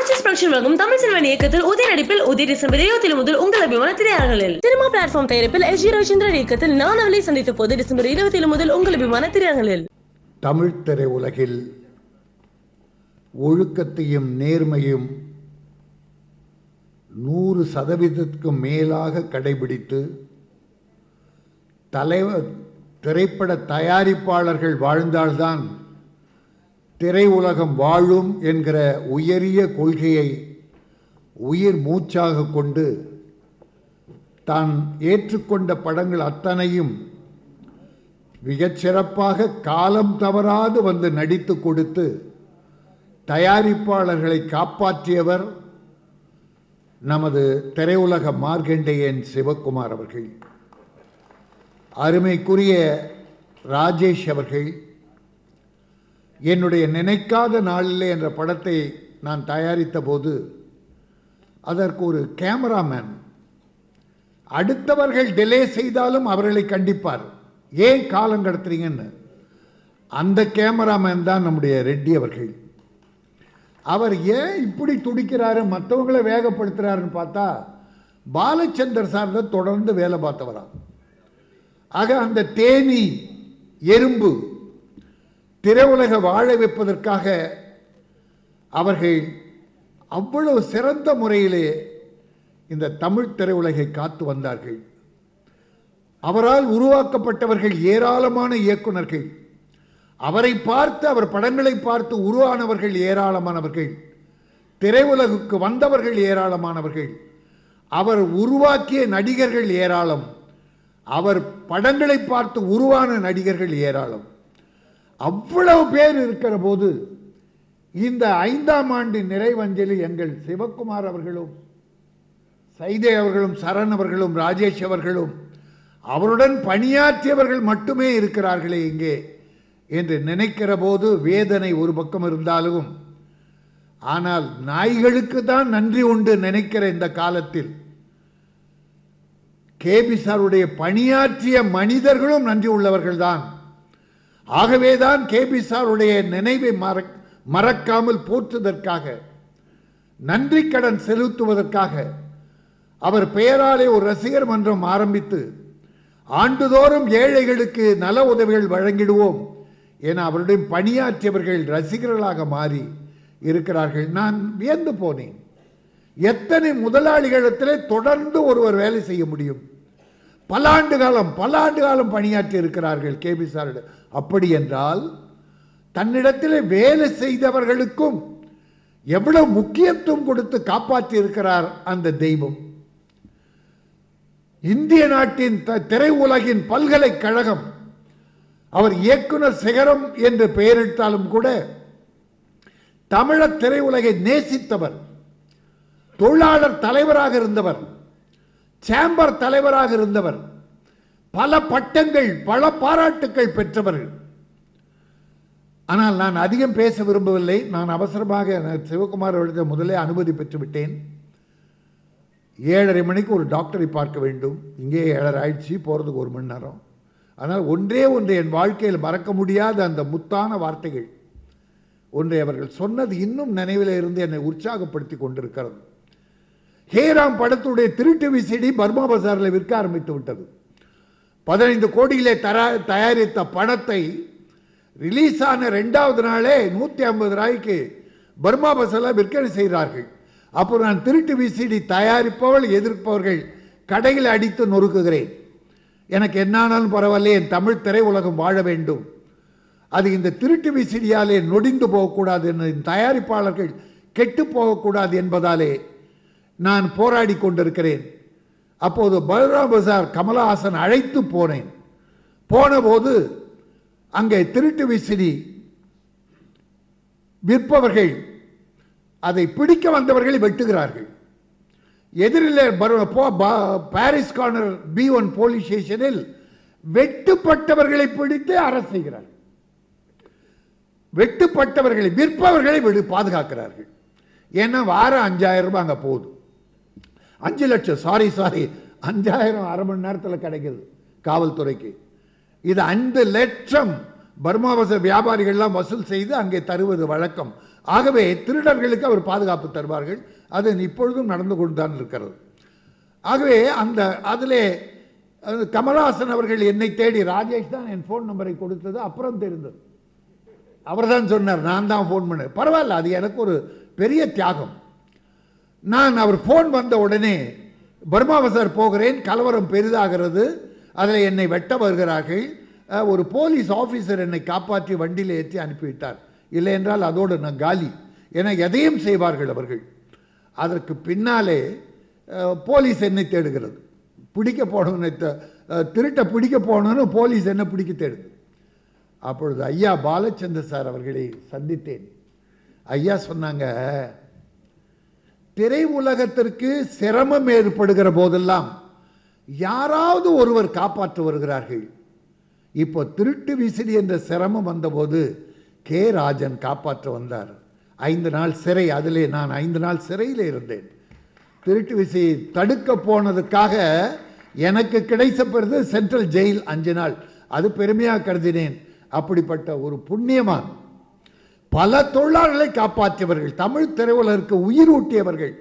Artist production வழங்கும் Tamil cinema இயக்கத்தில் உதய நடிப்பில் உதய டிசம்பர் இருபத்தி முதல் உங்கள் அபிமான திரையரங்களில் சினிமா பிளாட்ஃபார்ம் தயாரிப்பில் எஸ் ஜி ரவிச்சந்திரன் இயக்கத்தில் நான் அவளை சந்தித்த போது டிசம்பர் இருபத்தி முதல் உங்கள் அபிமான திரையரங்களில் தமிழ் திரை உலகில் ஒழுக்கத்தையும் நேர்மையும் நூறு சதவீதத்துக்கும் மேலாக கடைபிடித்து தலைவர் திரைப்பட தயாரிப்பாளர்கள் வாழ்ந்தால்தான் திரையுலகம் வாழும் என்கிற உயரிய கொள்கையை உயிர் மூச்சாக கொண்டு தான் ஏற்றுக்கொண்ட படங்கள் அத்தனையும் மிகச்சிறப்பாக காலம் தவறாது வந்து நடித்து கொடுத்து தயாரிப்பாளர்களை காப்பாற்றியவர் நமது திரையுலக மார்க்கண்டேயன் சிவகுமார் அவர்கள். அருமைக்குரிய ராஜேஷ் அவர்கள். என்னுடைய நினைக்காத நாளிலே என்ற படத்தை நான் தயாரித்த போது அதற்கு ஒரு கேமராமேன் அடுத்தவர்கள் டிலே செய்தாலும் அவர்களை கண்டிப்பார். ஏன் காலம் கடத்துறீங்கன்னு? அந்த கேமராமேன் தான் நம்முடைய ரெட்டி அவர்கள். அவர் ஏன் இப்படி துடிக்கிறாரு? மற்றவங்களை வேகப்படுத்துறாருன்னு பார்த்தா பாலச்சந்தர் சார் தான் தொடர்ந்து வேலை பார்த்தவராம். ஆக அந்த தேனி எறும்பு திரையுலக வாழ வைப்பதற்காக அவர்கள் அவ்வளவு சிறந்த முறையிலே இந்த தமிழ் திரையுலகை காத்து வந்தார்கள். அவரால் உருவாக்கப்பட்டவர்கள் ஏராளமான இயக்குனர்கள் அவரை பார்த்து அவர் படங்களை பார்த்து உருவானவர்கள் ஏராளமானவர்கள். திரையுலகுக்கு வந்தவர்கள் ஏராளமானவர்கள். அவர் உருவாக்கிய நடிகர்கள் ஏராளம். அவர் படங்களை பார்த்து உருவான நடிகர்கள் ஏராளம். அவ்வளவு பேர் இருக்கிற போது இந்த ஐந்தாம் ஆண்டு நிறைவஞ்சலி எங்கள் சிவக்குமார் அவர்களும் சைதே அவர்களும் சரண் அவர்களும் ராஜேஷ் அவர்களும் அவருடன் பணியாற்றியவர்கள் மட்டுமே இருக்கிறார்களே இங்கே என்று நினைக்கிற போது வேதனை ஒரு பக்கம் இருந்தாலும் ஆனால் நாய்களுக்கு தான் நன்றி உண்டு நினைக்கிற இந்த காலத்தில் கேபி சாருடைய பணியாற்றிய மனிதர்களும் நன்றி உள்ளவர்கள் தான் ஆகவேதான் கேபி சாருடைய நினைவை மறக் மறக்காமல் போற்றுவதற்காக நன்றி கடன் செலுத்துவதற்காக அவர் பெயராலே ஒரு ரசிகர் மன்றம் ஆரம்பித்து ஆண்டுதோறும் ஏழைகளுக்கு நல உதவிகள் வழங்கிடுவோம் என அவருடைய பணியாற்றியவர்கள் ரசிகர்களாக மாறி இருக்கிறார்கள். நான் வியந்து போனேன். எத்தனை முதலாளிகளிடத்திலே தொடர்ந்து ஒருவர் வேலை செய்ய முடியும்? பல ஆண்டு காலம் பல ஆண்டு காலம் பணியாற்றி இருக்கிறார்கள் கேபி சாரிடம் அப்படி என்றால் தன்னிடத்தில் வேலை செய்தவர்களுக்கும் எவ்வளவு முக்கியத்துவம் கொடுத்து காப்பாற்றி இருக்கிறார் அந்த தெய்வம். இந்திய நாட்டின் த- திரையுலகின் பல்கலைக்கழகம் அவர் இயக்குனர் சிகரம் என்று பெயரிட்டாலும் கூட தமிழர் திரையுலகை நேசித்தவர் தொழிலாளர் தலைவராக இருந்தவர் சேம்பர் தலைவராக இருந்தவர். பல பட்டங்கள் பல பாராட்டுக்கள் பெற்றவர்கள். ஆனால் நான் அதிகம் பேச விரும்பவில்லை. நான் அவசரமாக சிவகுமார் எழுத முதலே அனுமதி பெற்றுவிட்டேன் ஏழரை மணிக்கு ஒரு டாக்டரை பார்க்க வேண்டும். இங்கே ஏழரை ஆயிடுச்சு போகிறதுக்கு ஒரு மணி நேரம். ஆனால் ஒன்றே ஒன்று என் வாழ்க்கையில் மறக்க முடியாத அந்த முத்தான வார்த்தைகள். ஒன்றை அவர்கள் சொன்னது இன்னும் நினைவில் இருந்து என்னை உற்சாகப்படுத்தி கொண்டிருக்கிறது. ஹேராம் படத்துடைய திருட்டு விசிடி பர்மா பசாரில் விற்க ஆரம்பித்து விட்டது. பதினைந்து கோடியிலே தரா தயாரித்த படத்தை ரிலீஸ் ஆன ரெண்டாவது நாளே நூற்றி ஐம்பது ரூபாய்க்கு பர்மா பசாரில் விற்பனை செய்கிறார்கள். அப்போ நான் திருட்டு விசிடி தயாரிப்பவள் எதிர்ப்பவர்கள் கடையில் அடித்து நொறுக்குகிறேன். எனக்கு என்னானாலும் பரவாயில்ல என் தமிழ் திரையுலகம் வாழ வேண்டும். அது இந்த திருட்டு விசிடியாலே நொடிந்து போகக்கூடாது என் தயாரிப்பாளர்கள் கெட்டு போகக்கூடாது என்பதாலே நான் போராடி கொண்டிருக்கிறேன். அப்போது பல்ராம் பசார் கமலஹாசன் அழைத்து போனேன். போனபோது அங்கே திருட்டு விசிறி விற்பவர்கள் அதை பிடிக்க வந்தவர்களை வெட்டுகிறார்கள். எதிரில் போ- பா- Parrys corner B one police ஸ்டேஷனில் வெட்டுப்பட்டவர்களை பிடித்து அரசு செய்கிறார்கள் வெட்டுப்பட்டவர்களை விற்பவர்களை பாதுகாக்கிறார்கள். ஏன்னா வாரம் அஞ்சாயிரம் ரூபாய் அங்கே போகுது அஞ்சு லட்சம் சாரி சாரி அஞ்சாயிரம் அரை மணி நேரத்தில் கிடைக்குது காவல்துறைக்கு. இது அஞ்சு லட்சம் பர்மாவச வியாபாரிகள்லாம் வசூல் செய்து அங்கே தருவது வழக்கம். ஆகவே திருடர்களுக்கு அவர் பாதுகாப்பு தருவார்கள். அது இப்பொழுதும் நடந்து கொண்டுதான் இருக்கிறது. ஆகவே அந்த அதிலே கமல்ஹாசன் கமலஹாசன் அவர்கள் என்னை தேடி ராஜேஷ் தான் என் ஃபோன் நம்பரை கொடுத்தது அப்புறம் தெரிந்தது. அவர் தான் சொன்னார் நான் தான் ஃபோன் பண்ணேன். பரவாயில்ல அது எனக்கு ஒரு பெரிய தியாகம். நான் அவர் ஃபோன் வந்த உடனே பர்மாவசர் போகிறேன் கலவரம் பெரிதாகிறது அதில் என்னை வெட்ட வருகிறார்கள். ஒரு போலீஸ் ஆஃபீஸர் என்னை காப்பாற்றி வண்டியில் ஏற்றி அனுப்பிவிட்டார். இல்லை என்றால் அதோடு நான் காலி என எதையும் செய்வார்கள் அவர்கள். அதற்கு பின்னாலே போலீஸ் என்னை தேடுகிறது. பிடிக்க போகணும்னு திருட்ட பிடிக்க போகணும்னு போலீஸ் என்ன பிடிக்க தேடுது. அப்பொழுது ஐயா பாலச்சந்தர் சார் அவர்களை சந்தித்தேன். ஐயா சொன்னாங்க திரை உலகத்திற்கு சிரமம் ஏற்படுகிற போதெல்லாம் யாராவது ஒருவர் காப்பாற்ற வருகிறார்கள். இப்போ திருட்டு விசிறி என்ற சிரமம் வந்தபோது கே ராஜன் காப்பாற்ற வந்தார். ஐந்து நாள் சிறை அதிலே நான் ஐந்து நாள் சிறையில் இருந்தேன். திருட்டு விசையை தடுக்க போனதுக்காக எனக்கு கிடைச்சப்பெறுது சென்ட்ரல் ஜெயில் அஞ்சு நாள். அது பெருமையாக கருதினேன். அப்படிப்பட்ட ஒரு புண்ணியமான் பல தொழிலாளர்களை காப்பாற்றியவர்கள் தமிழ் திரையுலகிற்கு உயிர் ஊட்டியவர்கள்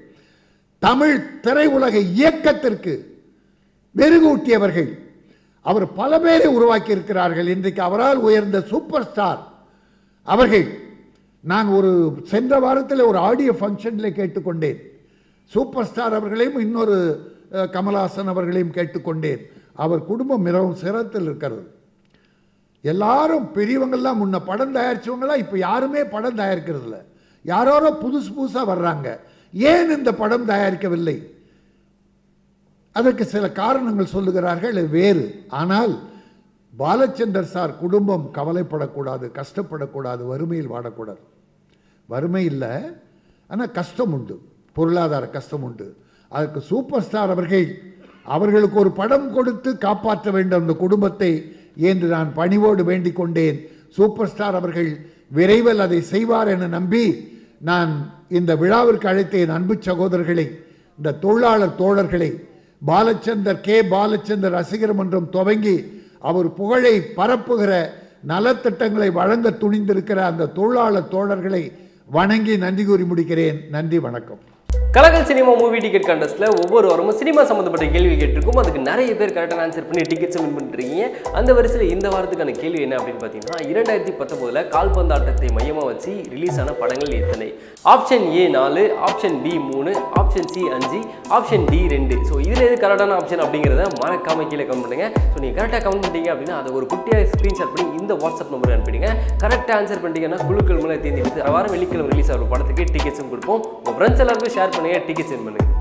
தமிழ் திரையுலக இயக்கத்திற்கு மெருகூட்டியவர்கள். அவர் பல பேரை உருவாக்கி இருக்கிறார்கள் இன்றைக்கு அவரால் உயர்ந்த சூப்பர் ஸ்டார் அவர்கள். நான் ஒரு சென்ற வாரத்தில் ஒரு ஆடியோ ஃபங்க்ஷனில் கேட்டுக்கொண்டேன். சூப்பர் ஸ்டார் அவர்களையும் இன்னொரு கமல்ஹாசன் கமலஹாசன் அவர்களையும் கேட்டுக்கொண்டேன். அவர் குடும்பம் மிகவும் சிரத்தில் இருக்கிறது எல்லாரும் பெரியவங்கள்லாம் முன்ன படம் தயாரிச்சவங்களாம் இப்போ யாருமே படம் தயாரிக்கிறது இல்ல யாரோரோ புதுசு புதுசாக வர்றாங்க. ஏன் இந்த படம் தயாரிக்கவில்லை? அதற்கு சில காரணங்கள் சொல்லுகிறார்கள் வேறு. ஆனால் பாலச்சந்தர் சார் குடும்பம் கவலைப்படக்கூடாது கஷ்டப்படக்கூடாது வறுமையில் வாடக்கூடாது. வறுமை இல்லை ஆனால் கஷ்டம் உண்டு. பொருளாதார கஷ்டம் உண்டு. அதுக்கு சூப்பர் ஸ்டார் அவர்கள் அவர்களுக்கு ஒரு படம் கொடுத்து காப்பாற்ற வேண்டும் அந்த குடும்பத்தை என்று நான் பணிவோடு வேண்டிக் கொண்டேன். சூப்பர் ஸ்டார் அவர்கள் விரைவில் அதை செய்வார் என நம்பி நான் இந்த விழாவிற்கு அழைத்த என் அன்பு சகோதரர்களை இந்த தொழிலாளர் தோழர்களை பாலச்சந்தர் கே. பாலச்சந்தர் ரசிகர் மன்றம் துவங்கி அவர் புகழை பரப்புகிற நலத்திட்டங்களை வழங்க துணிந்திருக்கிற அந்த தொழிலாளர் தோழர்களை வணங்கி நன்றி கூறி முடிக்கிறேன். நன்றி வணக்கம். கலகல் சினிமா மூவி டிக்கெட் கண்டஸ்ட்ல ஒவ்வொரு வாரமும் சினிமா சம்மந்தப்பட்ட கேள்வி கேட்டிருக்கோம். அதுக்கு நிறைய பேர் கரெக்டான ஆன்சர் பண்ணி டிக்கெட்ஸ் வின் பண்ணிருக்கீங்க அந்த வரிசையில் இந்த வாரத்துக்கான கேள்வி என்ன அப்படின்னு பார்த்தீங்கன்னா இரண்டாயிரத்தி பத்தொம்போதில் கால்பந்தாட்டத்தை மையமாக வச்சு ரிலீஸ் ஆன படங்கள் எத்தனை? ஆப்ஷன் ஏ நாலு ஆப்ஷன் பி மூணு ஆப்ஷன் சி அஞ்சு ஆப்ஷன் டி ரெண்டு. ஸோ இதில் எது கரெக்டான ஆப்ஷன் அப்படிங்கிறத மறக்காமல் கீழே கமெண்ட் பண்ணுங்கள் ஸோ நீங்கள் கரெக்டாக கமெண்ட் பண்ணிட்டீங்க அப்படின்னா அதை ஒரு குட்டியாக ஸ்க்ரீன்ஷாட் பண்ணி இந்த வாட்ஸ்அப் நம்பருக்கு அனுப்பிடுங்க. கரெக்டாக ஆன்சர் பண்ணிட்டீங்கன்னா குழுக்கள் மூலம் தேர்ந்தெடுத்து வாரம் வெள்ளிக்கிழமை ரிலீஸ் ஆகிற படத்துக்கு டிக்கெட்ஸும் கொடுப்போம். ஃப்ரெண்ட்ஸ் எல்லாருக்கும் ஷேர் பண்ணுங்க சென்ட் பண்ணுங்க.